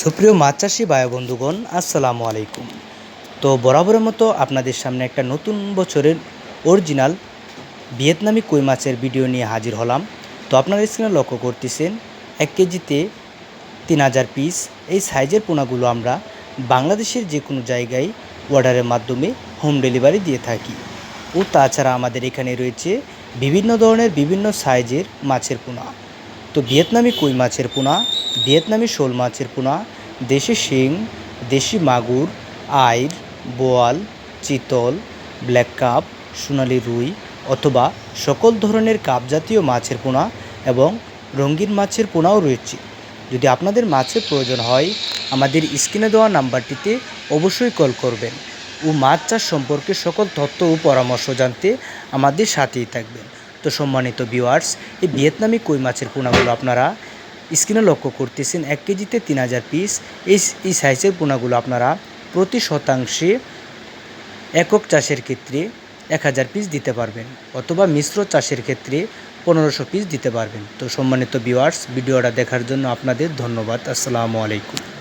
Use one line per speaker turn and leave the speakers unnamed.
সুপ্রিয় মাছ চাষি ভাই বন্ধুগণ, আসসালামু আলাইকুম। তো বরাবরের মতো আপনাদের সামনে একটা নতুন বছরের অরিজিনাল ভিয়েতনামি কই মাছের ভিডিও নিয়ে হাজির হলাম। তো আপনারা স্ক্রিনে লক্ষ্য করতেছেন, এক কেজিতে তিন হাজার পিস এই সাইজের পোনাগুলো আমরা বাংলাদেশের যে কোনো জায়গায় অর্ডারের মাধ্যমে হোম ডেলিভারি দিয়ে থাকি। ও তাছাড়া আমাদের এখানে রয়েছে বিভিন্ন ধরনের বিভিন্ন সাইজের মাছের পোনা। তো ভিয়েতনামি কই মাছের পোনা? ভিয়েতনামি শোল মাছের পোনা। দেশি শিং, দেশি মাগুর, আইর, বোয়াল, চিতল, ব্ল্যাক কাপ, সোনালি রুই অথবা সকল ধরনের কাপ জাতীয় মাছের পোনা এবং রঙিন মাছের পোনাও রয়েছে। যদি আপনাদের মাছের প্রয়োজন হয়, আমাদের স্ক্রিনে দেওয়া নাম্বারটিতে অবশ্যই কল করবেন ও মাছ চাষ সম্পর্কে সকল তথ্য ও পরামর্শ জানতে আমাদের সাথেই থাকবেন। তো সম্মানিত ভিউয়ার্স এই ভিয়েতনামি কই মাছের পোনাগুলো আপনারা? স্ক্রিনে লক্ষ্য করতেছেন এক কেজিতে তিন হাজার পিস এই এই সাইজের পোনাগুলো আপনারা প্রতি শতাংশে একক চাষের ক্ষেত্রে এক হাজার পিস দিতে পারবেন অথবা মিশ্র চাষের ক্ষেত্রে পনেরোশো পিস দিতে পারবেন। তো সম্মানিত ভিউয়ার্স ভিডিওটা দেখার জন্য আপনাদের ধন্যবাদ। আসসালামু আলাইকুম।